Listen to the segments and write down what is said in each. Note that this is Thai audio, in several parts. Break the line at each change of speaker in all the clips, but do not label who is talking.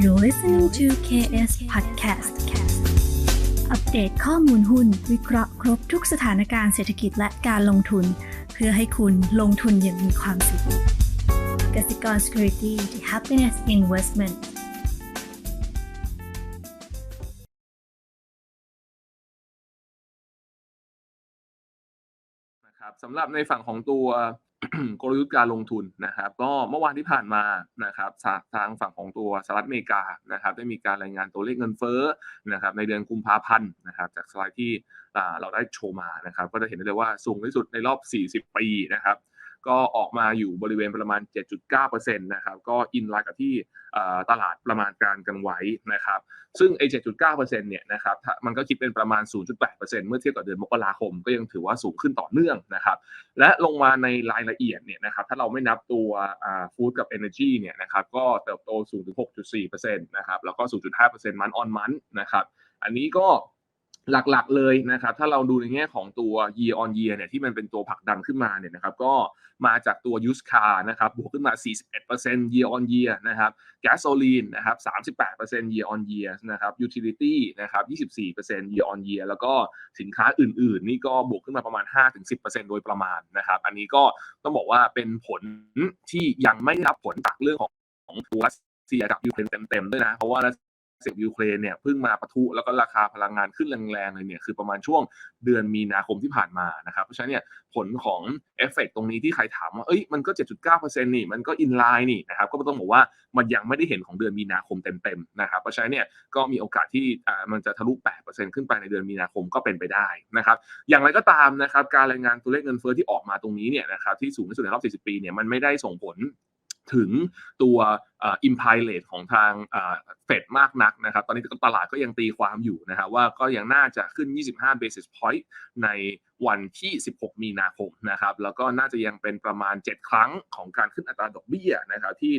You're listening to KS Podcast อัปเดตข้อมูลหุ้น วิเคราะห์ครบทุกสถานการณ์เศรษฐกิจและการลงทุน เพื่อให้คุณลงทุนอย่างมีความสุขกสิกร Security the Happiness Investment
นะครับสำหรับในฝั่งของตัว กลยุทธ์การลงทุนนะครับ ก็เมื่อวานที่ผ่านมานะครับทางฝั่งของตัวสหรัฐอเมริกานะครับได้มีการรายงานตัวเลขเงินเฟ้อนะครับในเดือนกุมภาพันธ์นะครับจากสไลด์ที่เราได้โชว์มานะครับ ก็จะเห็นได้เลยว่าสูงที่สุดในรอบ 40 ปีนะครับ ก็ออกมาอยู่บริเวณประมาณ 7.9%นะครับก็อินไลน์กับที่ตลาดประมาณการกันไว้นะครับซึ่งไอ้7.9%เนี่ยนะครับมันก็คิดเป็นประมาณ 0.8%เมื่อเทียบกับเดือนมกราคม ก็ยังถือว่าสูงขึ้นต่อเนื่องนะครับและลงมาในรายละเอียดเนี่ยนะครับถ้าเราไม่นับตัวฟู้ดกับ Energy เนี่ยนะครับก็เติบโตสูงถึง6.4%นะครับแล้วก็ 0.5%มันออนมันนะครับอันนี้ก็ หลักๆเลยนะครับถ้าเราดูในแง่ของตัว year on year เนี่ยที่มันเป็นตัวผลักดันขึ้นมาเนี่ยนะครับก็มาจากตัว used car นะครับบวกขึ้นมา 41% year on year นะครับ gasoline นะครับ 38% year on year นะครับ utility นะครับ 24% year on year แล้วก็สินค้าอื่นๆ นี่ก็บวกขึ้นมาประมาณ 5-10%โดยประมาณนะครับ อันนี้ก็ต้องบอกว่าเป็นผลที่ยังไม่ได้รับผลจากเรื่องของของรัสเซียกับยูเครนเต็มๆด้วยนะ เพราะว่ารัส เซียบยูเครนเนี่ยเพิ่งมาปะทุแล้วก็ราคาพลังงานขึ้นแรงๆเลยเนี่ยคือประมาณช่วงเดือนมีนาคมที่ผ่านมานะครับเพราะฉะนั้นเนี่ยผลของเอฟเฟกตรงนี้ที่ใครถามว่าเอ้ยมันก็ 7.9%นี่มันก็อินไลน์นี่นะครับก็ต้องบอกว่ามันยังไม่ได้เห็นของเดือนมีนาคมเต็มๆนะครับเพราะฉะนั้นเนี่ยก็มีโอกาสที่อ่ามันจะทะลุ 8%ขึ้นไปในเดือนมีนาคมก็เป็นไปได้นะครับอย่างไรก็ตามนะครับการรายงานตัวเลขเงินเฟ้อที่ออกมาตรงนี้เนี่ยนะครับที่สูงที่สุดในรอบ 40 ปีเนี่ยมันไม่ได้ส่งผล ถึงตัวอิมพายเลทของทางเฟดมากนักนะครับ ตอนนี้ตลาดก็ยังตีความอยู่นะครับว่าก็ยังน่าจะขึ้น 25 basis point ในวันที่ 16 มีนาคมนะครับ แล้วก็น่าจะยังเป็นประมาณ 7 ครั้งของการขึ้นอัตราดอกเบี้ยนะครับที่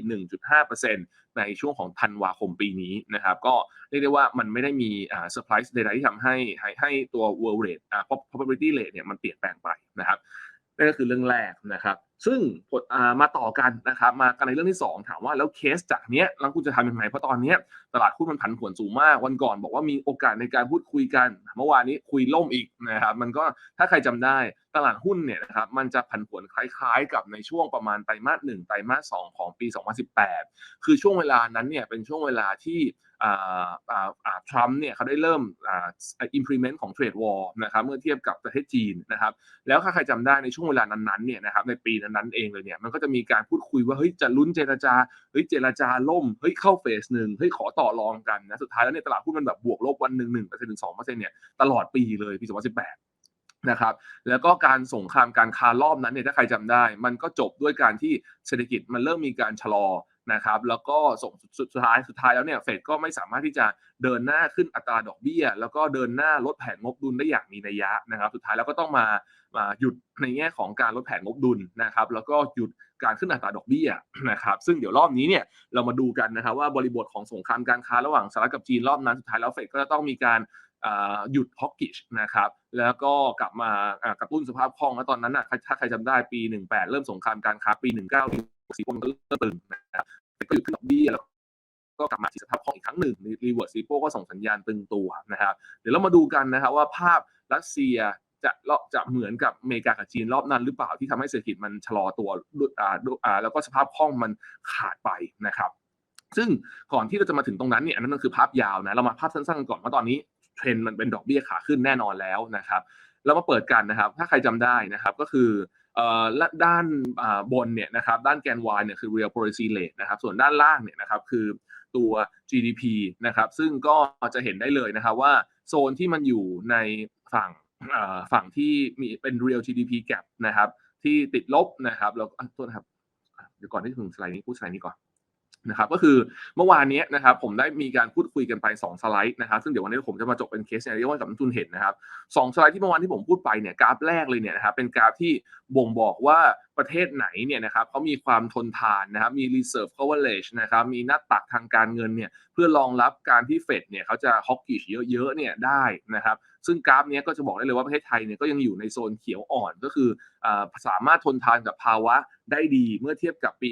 1.5%ในช่วงของธันวาคมปีนี้นะครับ ก็เรียกได้ว่ามันไม่ได้มีเซอร์ไพรส์ใดๆที่ทำให้ให้ให้ตัว world rate อ่า probability rate เนี่ยมันเปลี่ยนแปลงไปนะครับนั่นก็คือเรื่องแรกนะครับ ซึ่งผลมาต่อกันนะครับมากันในเรื่องที่ 2 ถามว่าแล้วเคสจากเนี้ยแล้วคุณจะทำยังไงเพราะตอนเนี้ยตลาดหุ้นมันผันผวนสูงมาก วันก่อนบอกว่ามีโอกาสในการพูดคุยกัน เมื่อวานนี้คุยล่มอีกนะครับมันก็ถ้าใครจำได้ตลาดหุ้นเนี่ยนะครับมันจะผันผวนคล้าย ๆ กับในช่วงประมาณไตรมาส1ไตรมาส2ของปี 2018 คือช่วงเวลานั้นเนี่ยเป็นช่วงเวลาที่ ทรัมป์เนี่ยเขาได้เริ่มอ่า implement ของ trade war นะครับเมื่อเทียบกับประเทศจีนนะครับ แล้วถ้าใครจำได้ในช่วงเวลานั้นๆเนี่ยนะครับในปีนั้นๆเองเลยเนี่ยมันก็จะมีการพูดคุยว่าเฮ้ยจะลุ้นเจรจาเฮ้ยเจรจาล่มเฮ้ยเข้าเฟสหนึ่งเฮ้ยขอต่อรองกันนะสุดท้ายแล้วเนี่ยตลาดหุ้นมันแบบบวกลบวันหนึ่งหนึ่งเปอร์เซ็นต์ถึงสองเปอร์เซ็นต์เนี่ยตลอดปีเลยปี2018นะครับแล้วก็การสงครามการค้ารอบนั้นเนี่ยถ้าใครจำได้ มันก็จบด้วยการที่เศรษฐกิจมันเริ่มมีการชะลอ นะครับแล้วก็ส่งสุดท้ายสุดท้ายแล้วเนี่ยเฟดก็ไม่สามารถที่จะเดินหน้าขึ้นอัตราดอกเบี้ย แล้วก็เดินหน้าลดแผนงบดุลได้อย่างมีนัยยะนะครับ สุดท้ายแล้วก็ต้องมามาหยุดในแง่ของการลดแผนงบดุลนะครับ แล้วก็หยุดการขึ้นอัตราดอกเบี้ยนะครับ ซึ่งเดี๋ยวรอบนี้เนี่ยเรามาดูกันนะครับว่าบริบทของสงครามการค้าระหว่างสหรัฐกับจีนรอบนั้นสุดท้ายแล้วเฟดก็จะต้องมีการหยุดฮอกกิชนะครับแล้วก็กลับมากระตุ้นสภาพคล่องแล้วตอนนั้นนะถ้าใครจำได้ปี 18 เริ่มสงครามการค้าปี 19 สีโก้มันก็เริ่มตึงนะครับก็หยุดขึ้นดอกเบี้ยแล้วก็กลับมาที่สภาพคล่องอีกครั้งหนึ่งรีเวิร์สซีโก้ก็ส่งสัญญาณตึงตัวนะครับ เดี๋ยวเรามาดูกันนะครับว่าภาพรัสเซียจะจะเหมือนกับอเมริกากับจีนรอบนั้นหรือเปล่าที่ทำให้เศรษฐกิจมันชะลอตัวด้วยอ่าด้วยอ่าแล้วก็สภาพคล่องมันขาดไปนะครับ ซึ่งก่อนที่เราจะมาถึงตรงนั้นเนี่ยอันนั้นมันคือภาพยาวนะเรามาภาพสั้นๆกันก่อนว่าตอนนี้เทรนด์มันเป็นดอกเบี้ยขาขึ้นแน่นอนแล้วนะครับเรามาเปิดกันนะครับ ถ้าใครจำได้นะครับก็คือ และด้านบนเนี่ยนะครับด้านแกน Y เนี่ยคือ real policy rate นะครับส่วนด้านล่างเนี่ยนะครับคือตัว GDP นะครับซึ่งก็จะเห็นได้เลยนะครับว่าโซนที่มันอยู่ในฝั่งฝั่งที่มีเป็น real GDP gap นะครับที่ติดลบนะครับแล้วอะโทษนะครับเดี๋ยวก่อนที่จะถึงสไลด์นี้พูดสไลด์นี้ก่อน นะครับก็คือเมื่อวานนี้นะครับผมได้มีการพูดคุยกันไป 2 สไลด์นะครับซึ่งเดี๋ยววันนี้ผมจะมาจบเป็นเคสในเรียกว่ากับนักทุนเห็นนะครับสองสไลด์ที่เมื่อวานที่ผมพูดไปเนี่ยกราฟแรกเลยเนี่ยนะครับเป็นกราฟที่บ่งบอกว่าประเทศไหนเนี่ยนะครับเขามีความทนทานนะครับมี reserve coverage นะครับมีหน้าตักทางการเงินเนี่ยเพื่อรองรับการที่เฟดเนี่ยเขาจะฮอกกิชเยอะๆเนี่ยได้นะครับซึ่งกราฟนี้ก็จะบอกได้เลยว่าประเทศไทยเนี่ยก็ยังอยู่ในโซนเขียวอ่อนก็คืออสามารถทนทานกับภาวะได้ดีเมื่อเทียบกับปี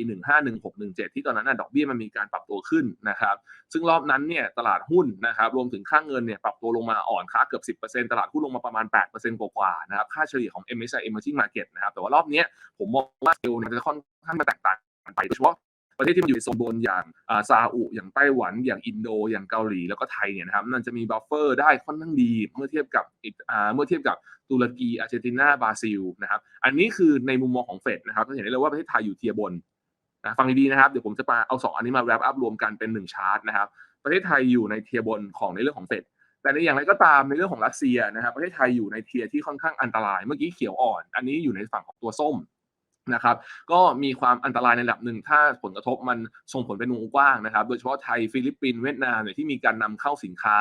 151617 ที่ตอนนั้นดอกเบี้ยมันมีการปรับตัวขึ้นนะครับ ซึ่งรอบนั้นเนี่ยตลาดหุ้นนะครับรวมถึงค่างเงินเนี่ยปรับตัวลงมาอ่อนค่าเกือบ 10%ตลาดหุ้นลงมาประมาณ 8%กว่าๆนะครับค่าเฉลี่ยของ MSCI Emerging Market นะครับแต่ว่ารอบนี้ผมมองว่าเซลล์เนี่ยจะค่อนข้างมาแตกต่างกันไปโดยเฉพาะประเทศที่มันอยู่ในโซนบนอย่างซาอุอย่างไต้หวัน อย่างอินโด อย่างเกาหลีแล้วก็ไทยเนี่ยนะครับมันจะมีบัฟเฟอร์ได้ค่อนข้างดี เมื่อเทียบกับเมื่อเทียบกับตุรกีอาร์เจนตินาบราซิลนะครับอันนี้คือในมุมมองของเฟดนะครับจะเห็นได้เลยว่าประเทศไทยอยู่เทียบนนะฟังดีๆนะครับเดี๋ยวผมจะมาเอา 2 อันนี้มาแรปอัพรวมกันเป็น1ชาร์ตนะครับประเทศไทยอยู่ในเทียบนของในเรื่องของเฟดแต่ในอย่างไรก็ตามในเรื่องของรัสเซียนะครับประเทศไทยอยู่ในเทียที่ค่อนข้างอันตรายเมื่อกี้เขียวอ่อน อันนี้อยู่ในฝั่งของตัวส้ม นะครับก็มีความอันตรายในระดับหนึ่ง ถ้าผลกระทบมันส่งผลเป็นวงกว้างนะครับ โดยเฉพาะไทยฟิลิปปินส์เวียดนามเนี่ยที่มีการนำเข้าสินค้า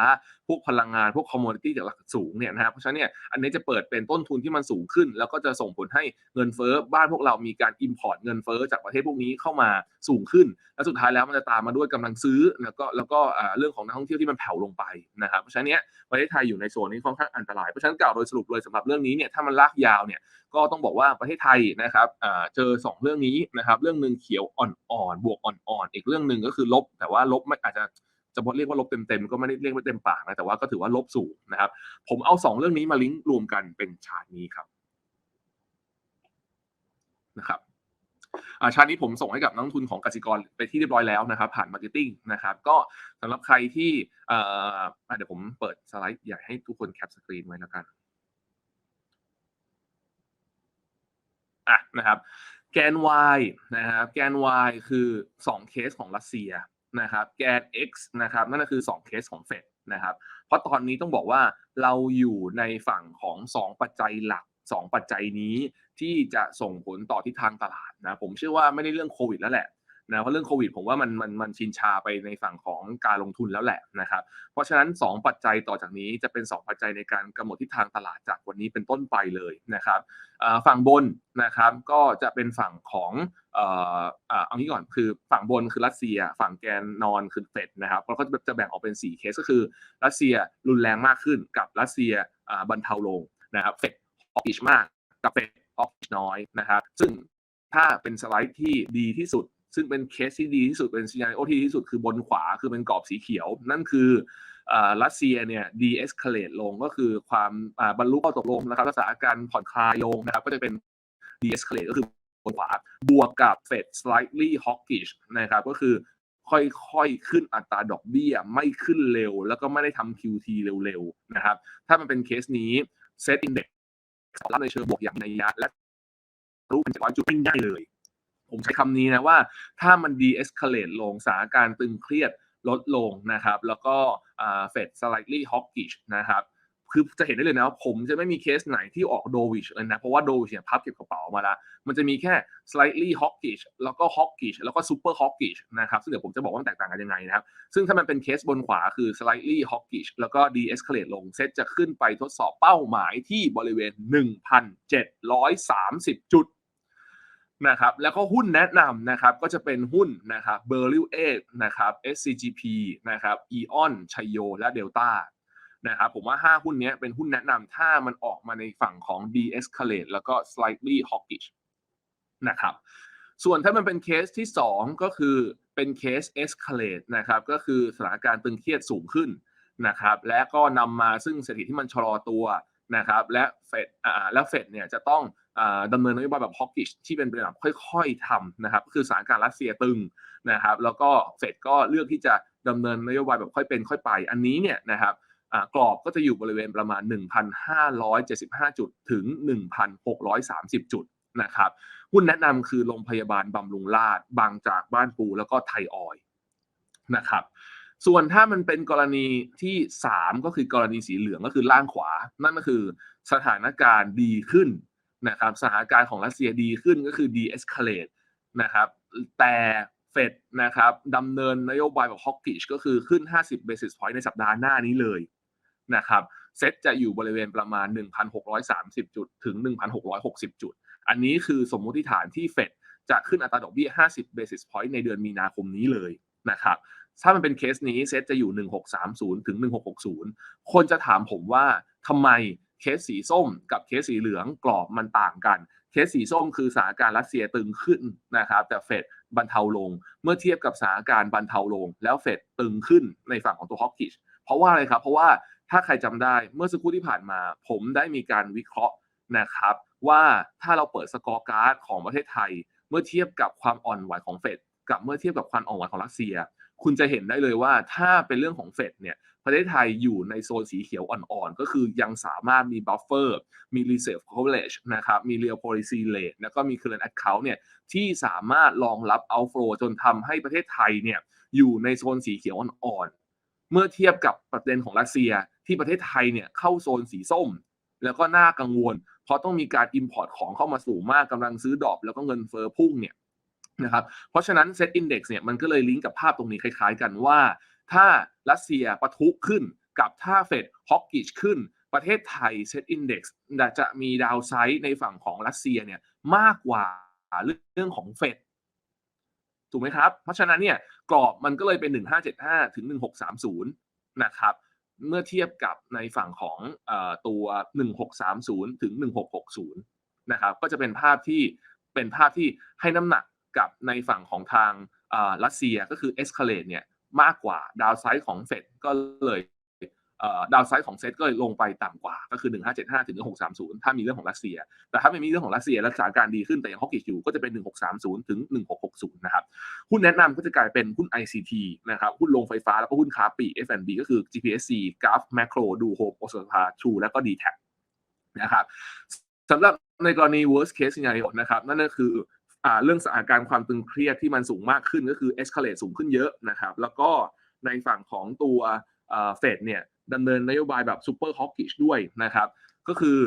พวกพลังงาน พวกคอมมูนิตี้จากหลักสูงเนี่ยนะครับเพราะฉะนั้นเนี่ยอันนี้จะเปิดเป็นต้นทุนที่มันสูงขึ้น แล้วก็จะส่งผลให้เงินเฟ้อบ้านพวกเรามีการอิมพอร์ตเงินเฟ้อจากประเทศพวกนี้เข้ามาสูงขึ้น และสุดท้ายแล้วมันจะตามมาด้วยกำลังซื้อแล้วก็แล้วก็เรื่องของนักท่องเที่ยวที่มันแผ่วลงไปนะครับเพราะฉะนั้นเนี่ยประเทศไทยอยู่ในโซนนี้ค่อนข้างอันตรายเพราะฉะนั้นกล่าวโดยสรุปเลยสำหรับเรื่องนี้เนี่ยถ้ามันลากยาวเนี่ยก็ต้องบอกว่าประเทศไทยนะครับเจอ 2 เรื่องนี้นะครับ เรื่องหนึ่งเขียวอ่อนๆบวกอ่อนๆอีกเรื่องหนึ่งก็คือลบ แต่ว่าลบไม่อาจจะจะเรียกว่าลบเต็มๆก็ไม่ได้เรียกว่าเต็มปากนะแต่ว่าก็ถือว่าลบสูงนะครับ ผมเอา 2 เรื่องนี้มาลิงก์รวมกันเป็นชาร์ตนี้ครับนะครับชาร์ตนี้ผมส่งให้กับนักทุนของกสิกรไปที่เรียบร้อยแล้วนะครับ ผ่านมาร์เก็ตติ้งนะครับ ก็สำหรับใครที่เดี๋ยวผมเปิดสไลด์ใหญ่ให้ทุกคนแคปสกรีนไว้แล้วกัน อะนะครับ แกน y นะครับ แกน y คือ 2 เคสของรัสเซียนะครับ แกน x นะครับ นั่นก็คือ 2 เคสของเฟดนะครับ เพราะตอนนี้ต้องบอกว่าเราอยู่ในฝั่งของ 2 ปัจจัยหลัก 2 ปัจจัยนี้ที่จะส่งผลต่อทิศทางตลาดนะ ผมเชื่อว่าไม่ได้เรื่องโควิดแล้วแหละ นะเพราะเรื่องโควิดผมว่ามันมันมันชินชาไปในฝั่งของการลงทุนแล้วแหละนะครับเพราะฉะนั้น 2 ปัจจัยต่อจากนี้จะเป็น 2 ปัจจัยในการกำหนดทิศทางตลาดจากวันนี้เป็นต้นไปเลยนะครับฝั่งบนนะครับก็จะเป็นฝั่งของเอ่อเอางี้ก่อนคือฝั่งบนคือรัสเซีย ฝั่งแกนนอนคือเฟดนะครับเราก็จะแบ่งออกเป็น 4 เคสก็คือรัสเซียรุนแรงมากขึ้นกับรัสเซียบรรเทาลงนะครับเฟดออกอิชมากกับเฟดออกอิชน้อยนะครับ ซึ่งถ้าเป็นสไลด์ที่ดีที่สุด ซึ่งเป็นเคสที่ดีที่สุดเป็นซีนาริโอที่ที่สุดคือบนขวาคือเป็นกรอบสีเขียว นั่นคือรัสเซียเนี่ยดีเอ็กซ์เคเลตลงก็คือความบรรลุข้อตกลงนะครับรักษาการผ่อนคลายลงนะครับก็จะเป็นดีเอ็กซ์เคเลตก็คือบนขวาบวกกับเฟด slightly hawkish นะครับก็คือค่อยๆ ขึ้นอัตราดอกเบี้ยไม่ขึ้นเร็ว แล้วก็ไม่ได้ทำ QT เร็วๆนะครับถ้ามันเป็นเคสนี้เซตอินเด็กซ์รับในเชิงบวกอย่างในยะและรู้เป็นจากร้อยจุดไม่ได้เลย ผมใช้คำนี้นะว่าถ้ามันดีเอ็กซ์เคเลตลงสถานการณ์ตึงเครียดลดลงนะครับ แล้วก็เฟดสไลด์ลี่ฮอกกิชนะครับคือจะเห็นได้เลยนะว่าผมจะไม่มีเคสไหนที่ออกโดวิชเลยนะ เพราะว่าโดวิชเนี่ยพับเก็บกระเป๋ามาล้วมันจะมีแค่ slightly hawkish แล้วก็ hawkish แล้วก็ super hawkish นะครับซึ่งเดี๋ยวผมจะบอกว่าแตกต่างกันยังไงนะครับ ซึ่งถ้ามันเป็นเคสบนขวาคือ slightly hawkish แล้วก็ de-escalate ลงเซตจะขึ้นไปทดสอบเป้าหมายที่บริเวณ 1,730 จุด นะครับแล้วก็หุ้นแนะนำนะครับก็จะเป็นหุ้นนะครับเบอร์ลิวเอนะครับ SCGP นะครับอีออนชัยโย และเดลต้านะครับผมว่า 5 หุ้นนี้เป็นหุ้นแนะนำถ้ามันออกมาในฝั่งของ de-escalate แล้วก็ slightly hawkish นะครับส่วนถ้ามันเป็นเคสที่ 2 ก็คือเป็นเคส escalate นะครับก็คือสถานการณ์ตึงเครียดสูงขึ้นนะครับและก็นำมาซึ่งเศรษฐกิจที่มันชะลอตัวนะครับและเฟดอ่าแล้วเฟดเนี่ยจะต้อง ดำเนินนโยบายแบบฮอกกิชที่เป็นแบบค่อยๆทำนะครับคือสถานการณ์รัสเซียตึงนะครับแล้วก็เฟดก็เลือกที่จะดำเนินนโยบายแบบค่อยเป็นค่อยไป อันนี้เนี่ยนะครับกรอบก็จะอยู่บริเวณประมาณ 1,575 จุดถึง 1,630 จุดนะครับหุ้นแนะนำคือโรงพยาบาลบำรุงราษบางจากบ้านปูแล้วก็ไทยออยนะครับส่วนถ้ามันเป็นกรณีที่ 3 ก็คือกรณีสีเหลืองก็คือล่างขวา นั่นก็คือสถานการณ์ดีขึ้น นะครับสถานการณ์ของรัสเซียดีขึ้นก็คือ de-escalate นะครับแต่เฟดนะครับดำเนินนโยบายแบบฮอกกิชก็คือขึ้น 50 basis point ในสัปดาห์หน้านี้เลยนะครับเซ็ตจะอยู่บริเวณประมาณ 1,630 จุดถึง 1,660 จุด อันนี้คือสมมติฐานที่เฟดจะขึ้นอัตราดอกเบี้ย 50 basis point ในเดือนมีนาคมนี้เลยนะครับถ้ามันเป็นเคสนี้เซตจะอยู่ 1630 ถึง 1660 คนจะถามผมว่าทำไม เคสสีส้มกับเคสสีเหลืองกรอบมันต่างกัน เคสสีส้มคือสถานการณ์รัสเซียตึงขึ้นนะครับแต่เฟดบรรเทาลง เมื่อเทียบกับสถานการณ์บรรเทาลง แล้วเฟดตึงขึ้นในฝั่งของตัวฮอกกิชเพราะว่าอะไรครับ เพราะว่าถ้าใครจำได้เมื่อสักครู่ที่ผ่านมา ผมได้มีการวิเคราะห์นะครับ ว่าถ้าเราเปิดสกอร์การ์ดของประเทศไทย เมื่อเทียบกับความอ่อนไหวของเฟดกับเมื่อเทียบกับความอ่อนไหวของรัสเซีย คุณจะเห็นได้เลยว่าถ้าเป็นเรื่องของเฟดเนี่ยประเทศไทยอยู่ในโซนสีเขียวอ่อนๆ ก็คือยังสามารถมีบัฟเฟอร์มี reserve coverage นะครับมี real policy rate แล้วก็มี current account เนี่ยที่สามารถรองรับ outflow จนทำให้ประเทศไทยเนี่ยอยู่ในโซนสีเขียวอ่อนๆ เมื่อเทียบกับประเด็นของรัสเซียที่ประเทศไทยเนี่ยเข้าโซนสีส้ม แล้วก็น่ากังวล เพราะต้องมีการ import ของเข้ามาสูงมากกำลังซื้อดอกแล้วก็เงินเฟอ้อพุ่งเนี่ย นะครับเพราะฉะนั้น Set Index เนี่ยมันก็เลยลิงก์กับภาพตรงนี้คล้ายๆกันว่า ถ้ารัสเซียปะทุขึ้นกับถ้าเฟดฮอกกิชขึ้น ประเทศไทย Set Index จะมีดาวไซด์ในฝั่งของรัสเซียเนี่ยมากกว่าเรื่องของเฟดถูกไหมครับ เพราะฉะนั้นเนี่ยกรอบมันก็เลยเป็น 1575 ถึง 1630 นะครับ เมื่อเทียบกับในฝั่งของอตัว 1630 ถึง 1660 นะครับ ก็จะเป็นภาพที่เป็นภาพที่ให้น้ำหนัก กับในฝั่งของทางรัสเซียก็คือ escalate เนี่ยมากกว่าดาวไซด์ของเฟดก็เลยดาวไซด์ของเซตก็เลยลงไปต่ำกว่าก็คือ 1575 ถึง 1630 ถ้ามีเรื่องของรัสเซีย แต่ถ้าไม่มีเรื่องของรัสเซียรักษาการดีขึ้นแต่ยังฮอกกิชอยู่ก็จะเป็น 1630 ถึง 1660 นะครับ หุ้นแนะนำก็จะกลายเป็นหุ้น ICT นะครับหุ้นโรงไฟฟ้าแล้วก็หุ้นค้าปลีก F&B ก็คือ GPSC g r a f Macro ดูโฮมโอสภาชูแล้วก็ d t แทนะครับสำหรับในกรณี worst case scenario นะครับนั่นก็คือ เรื่องสถานการณ์ความตึงเครียดที่มันสูงมากขึ้นก็คือ escalate สูงขึ้นเยอะนะครับ แล้วก็ในฝั่งของตัวเฟดเนี่ยดำเนินนโยบายแบบซูเปอร์ฮอกกิชด้วยนะครับ ก็คือ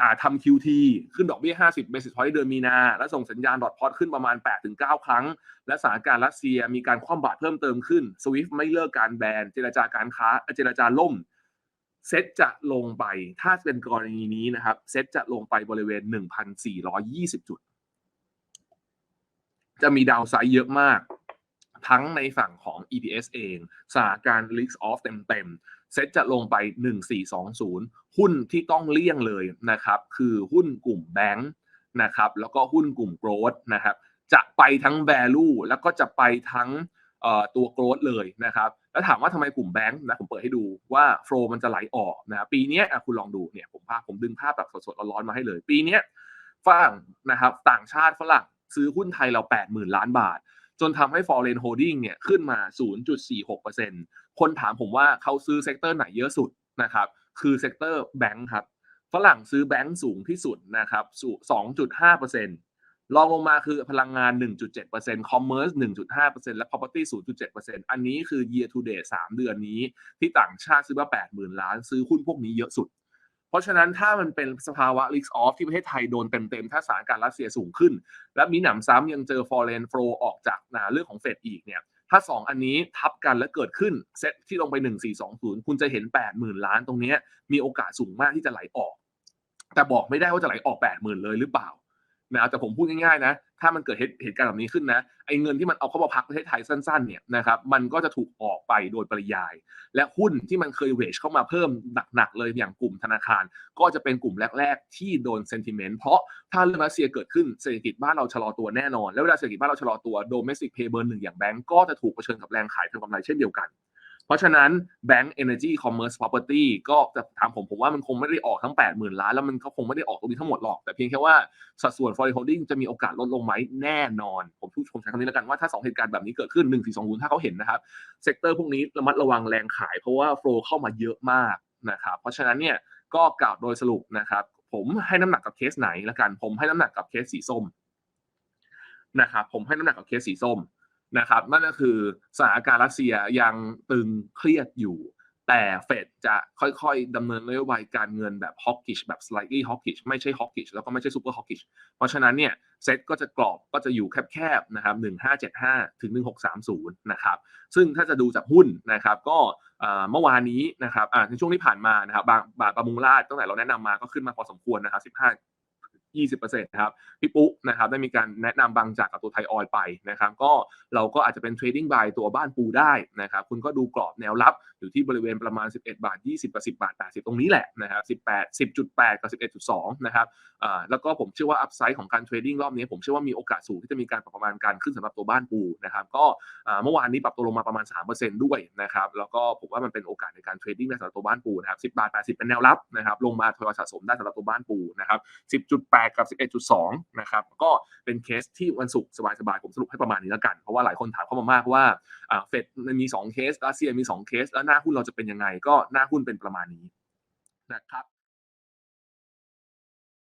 อ่าทำ QT ขึ้นดอกเบี้ย 50 basis point เดือนมีนา แล้วส่งสัญญาณดอทพอตขึ้นประมาณ 8-9 ครั้ง และสถานการณ์รัสเซียมีการคว่ำบาตรเพิ่มเติมขึ้น สวิฟไม่เลิกการแบน เจรจาการค้า เจรจาล่ม เซตจะลงไป ถ้าเป็นกรณีนี้นะครับ เซตจะลงไปบริเวณ 1,420 จุด จะมีดาวไซด์เยอะมาก ทั้งในฝั่งของ EPS เองสถานการณ์ risk off เต็มๆ เซ็ตจะลงไป 1420 หุ้นที่ต้องเลี่ยงเลยนะครับ คือหุ้นกลุ่มแบงค์นะครับแล้วก็หุ้นกลุ่ม growth นะครับจะไปทั้ง value แล้วก็จะไปทั้งตัว growth เลยนะครับแล้วถามว่าทำไมกลุ่มแบงค์นะผมเปิดให้ดูว่า flow มันจะไหลออกนะปีนี้คุณลองดูเนี่ยผมภาพผมดึงภาพแบบสดๆร้อนๆมาให้เลย ปีนี้ฝรั่งนะครับต่างชาติฝรั่ง ซื้อหุ้นไทยเรา 80,000 ล้านบาท จนทำให้ foreign holding เนี่ยขึ้นมา 0.46%คนถามผมว่าเขาซื้อเซกเตอร์ไหนเยอะสุดนะครับคือเซกเตอร์แบงค์ครับฝรั่งซื้อแบงค์สูงที่สุดนะครับ2.5%รองลงมาคือพลังงาน 1.7% commerce 1.5%และ property 0.7%อันนี้คือ year to date 3 เดือนนี้ ที่ต่างชาติซื้อมา80,000 ล้าน ซื้อหุ้นพวกนี้เยอะสุด เพราะฉะนั้นถ้ามันเป็นสภาวะ risk off ที่ประเทศไทยโดนเต็มๆ ถ้าสถานการณ์รัสเซียสูงขึ้น และมีหนำซ้ำยังเจอ foreign flow ออกจากเรื่องของเฟดอีกเนี่ยถ้า 2 อันนี้ทับกันและเกิดขึ้นเซตที่ลงไป 1420 คุณจะเห็น 80,000 ล้านตรงนี้มีโอกาสสูงมากที่จะไหลออก แต่บอกไม่ได้ว่าจะไหลออก 80,000 เลยหรือเปล่า นะแต่ผมพูดง่ายๆนะ ถ้ามันเกิดเหตุการณ์แบบนี้ขึ้นนะไอ้เงินที่มันเอาเข้ามาพักประเทศไทยสั้นๆเนี่ยนะครับมันก็จะถูกออกไปโดยปริยาย และหุ้นที่มันเคยเวชเข้ามาเพิ่มหนักๆเลยอย่างกลุ่มธนาคาร ก็จะเป็นกลุ่มแรก ๆ ที่โดนเซนติเมนต์เพราะถ้าเรื่องรัสเซียเกิดขึ้นเศรษฐกิจบ้านเราชะลอตัวแน่นอน แล้วเวลาเศรษฐกิจบ้านเราชะลอตัวโดเมสติกเพย์เบอร์หนึ่งอย่างแบงก์ก็จะถูกเผชิญกับแรงขายทางกำไรเช่นเดียวกัน เพราะฉะนั้น Bank Energy Commerce Property ก็จะถามผมผมว่ามันคงไม่ได้ออกทั้ง 80,000 ล้าน แล้วมันก็คงไม่ได้ออกตรงนี้ทั้งหมดหรอก แต่เพียงแค่ว่าสัดส่วน foreign holding จะมีโอกาสลดลงไหมแน่นอน ผมพูดผมใช้คำนี้แล้วกันว่าถ้า 2 เหตุการณ์แบบนี้เกิดขึ้น 1 4 2 0 ถ้าเขาเห็นนะครับ เซกเตอร์พวกนี้ระมัดระวังแรงขายเพราะว่า flow เข้ามาเยอะมากนะครับเพราะฉะนั้นเนี่ยก็กล่าวโดยสรุปนะครับผมให้น้ำหนักกับเคสไหนละกัน ผมให้น้ำหนักกับเคสสีส้มนะครับผมให้น้ำหนักกับเคสสีส้ม นะครับนั่นก็คือสถานการณ์รัสเซียยังตึงเครียดอยู่ แต่เฟดจะค่อยๆดำเนินนโยบายการเงินแบบฮอกกิชแบบ slightly hawkish ไม่ใช่ฮอกกิชแล้วก็ไม่ใช่ super hawkish เพราะฉะนั้นเนี่ยเซ็ตก็จะกรอบก็จะอยู่แคบๆนะครับ1575 ถึง 1630 นะครับ ซึ่งถ้าจะดูจากหุ้นนะครับ ก็เมื่อวานนี้นะครับในช่วงที่ผ่านมานะครับบางบาทประมุงราชตั้งแต่เราแนะนำมาก็ขึ้นมาพอสมควรนะครับ15 20%นะครับพี่ปุ๊นะครับได้มีการแนะนำบางจากกับตัวไทยออยไปนะครับก็เราก็อาจจะเป็น trading buy ตัวบ้านปูได้นะครับคุณก็ดูกรอบแนวรับอยู่ที่บริเวณประมาณ 11 บาท 20กับ10 บาท 80 ตรงนี้แหละนะครับ18 10.8 กับ 11.2 นะครับอ่าแล้วก็ผมเชื่อว่าอัพไซด์ของการเทรดดิ้งรอบนี้ ผมเชื่อว่ามีโอกาสสูงที่จะมีการปรับประมาณการขึ้นสำหรับตัวบ้านปูนะครับก็อ่าเมื่อวานนี้ปรับตัวลงมาประมาณ 3%ด้วยนะครับแล้วก็ผมว่ามันเป็นโอกาสในการเทรดดิ้งในสำหรับตัวบ้านปูนะครับ10 บาท 80 เป็นแนวรับนะครับลงมาทยอยสะสมได้สำหรับตัวบ้านปูนะครับ10.8กับ 11.2 นะครับ ก็เป็นเคสที่วันศุกร์สบายๆ ผมสรุปให้ประมาณนี้แล้วกัน เพราะว่าหลายคนถามเข้ามามากว่าเฟดมันมี2 เคส รัสเซียมี 2 เคส แล้วหน้าหุ้นเราจะเป็นยังไง ก็หน้าหุ้นเป็นประมาณนี้นะครับ